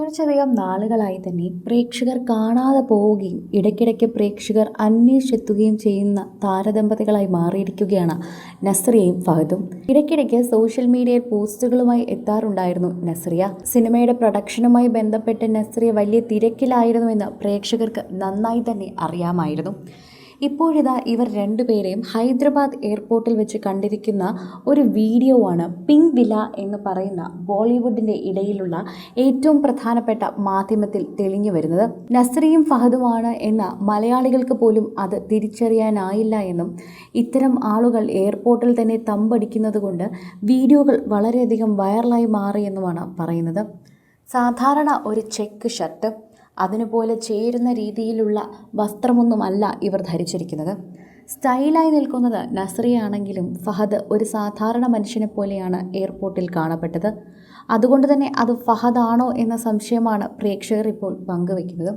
കുറച്ചധികം നാളുകളായി തന്നെ പ്രേക്ഷകർ കാണാതെ പോവുകയും ഇടയ്ക്കിടയ്ക്ക് പ്രേക്ഷകർ അന്വേഷിച്ചെത്തുകയും ചെയ്യുന്ന താരദമ്പതികളായി മാറിയിരിക്കുകയാണ് നസ്രിയയും ഫഹദും. ഇടയ്ക്കിടയ്ക്ക് സോഷ്യൽ മീഡിയ പോസ്റ്റുകളുമായി എത്താറുണ്ടായിരുന്നു നസ്രിയ. സിനിമയുടെ പ്രൊഡക്ഷനുമായി ബന്ധപ്പെട്ട് നസ്രിയ വലിയ തിരക്കിലായിരുന്നുവെന്ന് പ്രേക്ഷകർക്ക് നന്നായി തന്നെ അറിയാമായിരുന്നു. ഇപ്പോഴിതാ ഇവർ രണ്ടുപേരെയും ഹൈദരാബാദ് എയർപോർട്ടിൽ വെച്ച് കണ്ടിരിക്കുന്ന ഒരു വീഡിയോ ആണ് പിങ്ക് വില എന്ന് പറയുന്ന ബോളിവുഡിന്റെ ഇടയിലുള്ള ഏറ്റവും പ്രധാനപ്പെട്ട മാധ്യമത്തിൽ തെളിഞ്ഞു വരുന്നത്. നസ്രിയും ഫഹദുമാണ് എന്ന മലയാളികൾക്ക് പോലും അത് തിരിച്ചറിയാനായില്ല എന്നും ഇത്തരം ആളുകൾ എയർപോർട്ടിൽ തന്നെ തമ്പടിക്കുന്നത് കൊണ്ട് വീഡിയോകൾ വളരെയധികം വൈറലായി മാറിയെന്നുമാണ് പറയുന്നത്. സാധാരണ ഒരു ചെക്ക് ഷർട്ട് അതിനുപോലെ ചേരുന്ന രീതിയിലുള്ള വസ്ത്രമൊന്നുമല്ല ഇവർ ധരിച്ചിരിക്കുന്നത്. സ്റ്റൈലായി നിൽക്കുന്നത് നസ്രിയാണെങ്കിലും ഫഹദ് ഒരു സാധാരണ മനുഷ്യനെ പോലെയാണ് എയർപോർട്ടിൽ കാണപ്പെട്ടത്. അതുകൊണ്ട് തന്നെ അത് ഫഹദാണോ എന്ന സംശയമാണ് പ്രേക്ഷകർ ഇപ്പോൾ പങ്കുവയ്ക്കുന്നത്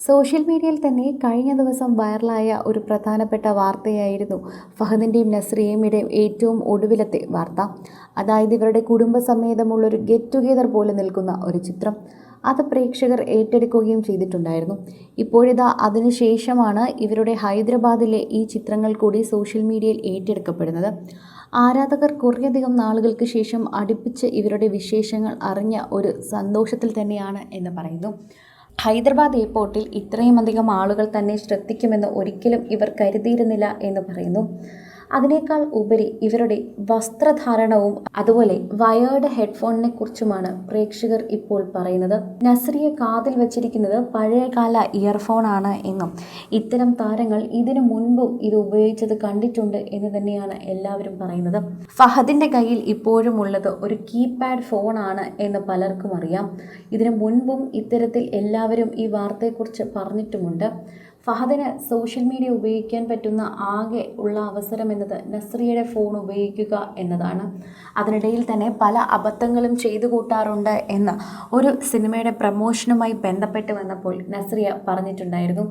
സോഷ്യൽ മീഡിയയിൽ തന്നെ കഴിഞ്ഞ ദിവസം വൈറലായ ഒരു പ്രധാനപ്പെട്ട വാർത്തയായിരുന്നു ഫഹദിന്റെയും നസ്രിയയുടെയും ഏറ്റവും ഒടുവിലത്തെ വാർത്ത. അതായത് ഇവരുടെ കുടുംബസമേതമുള്ളൊരു ഗെറ്റ് ടുഗെദർ പോലെ നിൽക്കുന്ന ഒരു ചിത്രം. അത് പ്രേക്ഷകർ ഏറ്റെടുക്കുകയും ചെയ്തിട്ടുണ്ടായിരുന്നു. ഇപ്പോഴിതാ അതിനുശേഷമാണ് ഇവരുടെ ഹൈദരാബാദിലെ ഈ ചിത്രങ്ങൾ കൂടി സോഷ്യൽ മീഡിയയിൽ ഏറ്റെടുക്കപ്പെടുന്നത്. ആരാധകർ കുറേയധികം നാളുകൾക്ക് ശേഷം അടുപ്പിച്ച് ഇവരുടെ വിശേഷങ്ങൾ അറിഞ്ഞ ഒരു സന്തോഷത്തിൽ തന്നെയാണ് എന്ന് പറയുന്നു. ഹൈദരാബാദ് എയർപോർട്ടിൽ ഇത്രയും അധികം ആളുകൾ തന്നെ ശ്രദ്ധിക്കുമെന്ന് ഒരിക്കലും ഇവർ കരുതിയിരുന്നില്ല എന്ന് പറയുന്നു. അതിനേക്കാൾ ഉപരി ഇവരുടെ വസ്ത്രധാരണവും അതുപോലെ വയേർഡ് ഹെഡ്ഫോണിനെ കുറിച്ചുമാണ് പ്രേക്ഷകർ ഇപ്പോൾ പറയുന്നത്. നസ്രിയെ കാതിൽ വെച്ചിരിക്കുന്നത് പഴയകാല ഇയർഫോൺ ആണ് എന്നും ഇത്തരം താരങ്ങൾ ഇതിനു മുൻപും ഇത് ഉപയോഗിച്ചത് കണ്ടിട്ടുണ്ട് എന്ന് തന്നെയാണ് എല്ലാവരും പറയുന്നത്. ഫഹദിന്റെ കയ്യിൽ ഇപ്പോഴും ഉള്ളത് ഒരു കീപാഡ് ഫോണാണ് എന്ന് പലർക്കും അറിയാം. ഇതിനു മുൻപും ഇത്തരത്തിൽ എല്ലാവരും ഈ വാർത്തയെക്കുറിച്ച് പറഞ്ഞിട്ടുമുണ്ട്. ഫഹദിന് സോഷ്യൽ മീഡിയ ഉപയോഗിക്കാൻ പറ്റുന്ന ആകെ ഉള്ള അവസരം എന്നത് നസ്രിയയുടെ ഫോൺ ഉപയോഗിക്കുക എന്നതാണ്. അതിനിടയിൽ തന്നെ പല അബദ്ധങ്ങളും ചെയ്തു കൂട്ടാറുണ്ട് എന്ന് ഒരു സിനിമയുടെ പ്രമോഷനുമായി ബന്ധപ്പെട്ട് വന്നപ്പോൾ നസ്രിയ പറഞ്ഞിട്ടുണ്ടായിരുന്നു.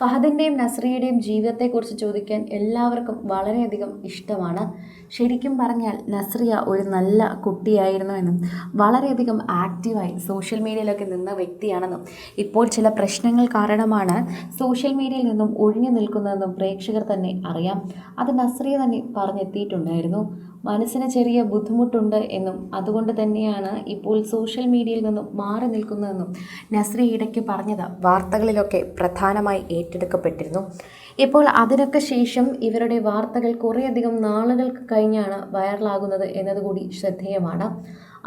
ഫഹദിന്റെയും നസ്രിയുടെയും ജീവിതത്തെക്കുറിച്ച് ചോദിക്കാൻ എല്ലാവർക്കും വളരെയധികം ഇഷ്ടമാണ്. ശരിക്കും പറഞ്ഞാൽ നസ്രിയ ഒരു നല്ല കുട്ടിയായിരുന്നു എന്നും വളരെയധികം ആക്റ്റീവായി സോഷ്യൽ മീഡിയയിലൊക്കെ നിന്ന വ്യക്തിയാണെന്നും ഇപ്പോൾ ചില പ്രശ്നങ്ങൾ കാരണമാണ് സോഷ്യൽ മീഡിയയിൽ നിന്നും ഒഴിഞ്ഞു നിൽക്കുന്നതെന്നും പ്രേക്ഷകർ തന്നെ അറിയാം. അത് നസ്രിയ തന്നെ പറഞ്ഞെത്തിയിട്ടുണ്ടായിരുന്നു. മനസ്സിന് ചെറിയ ബുദ്ധിമുട്ടുണ്ട് എന്നും അതുകൊണ്ട് തന്നെയാണ് ഇപ്പോൾ സോഷ്യൽ മീഡിയയിൽ നിന്നും മാറി നിൽക്കുന്നതെന്നും നസ്രി ഇടയ്ക്ക് പറഞ്ഞത് വാർത്തകളിലൊക്കെ പ്രധാനമായി ഏറ്റെടുക്കപ്പെട്ടിരുന്നു. ഇപ്പോൾ അതിനൊക്കെ ശേഷം ഇവരുടെ വാർത്തകൾ കുറേയധികം നാളുകൾക്ക് കഴിഞ്ഞാണ് വൈറലാകുന്നത് എന്നതുകൂടി ശ്രദ്ധേയമാണ്.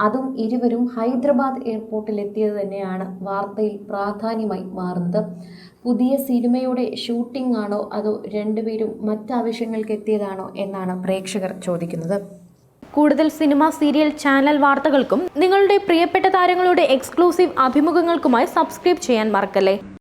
അതും ഇരുവരും ഹൈദരാബാദ് എയർപോർട്ടിൽ എത്തിയത് തന്നെയാണ് വാർത്തയിൽ പ്രാധാന്യമായി മാറുന്നത്. പുതിയ സിനിമയുടെ ഷൂട്ടിംഗ് ആണോ അതോ രണ്ടുപേരും മറ്റാവശ്യങ്ങൾക്ക് എത്തിയതാണോ എന്നാണ് പ്രേക്ഷകർ ചോദിക്കുന്നത്. കൂടുതൽ സിനിമ സീരിയൽ ചാനൽ വാർത്തകൾക്കും നിങ്ങളുടെ പ്രിയപ്പെട്ട താരങ്ങളുടെ എക്സ്ക്ലൂസീവ് അഭിമുഖങ്ങൾക്കുമായി സബ്സ്ക്രൈബ് ചെയ്യാൻ മറക്കല്ലേ?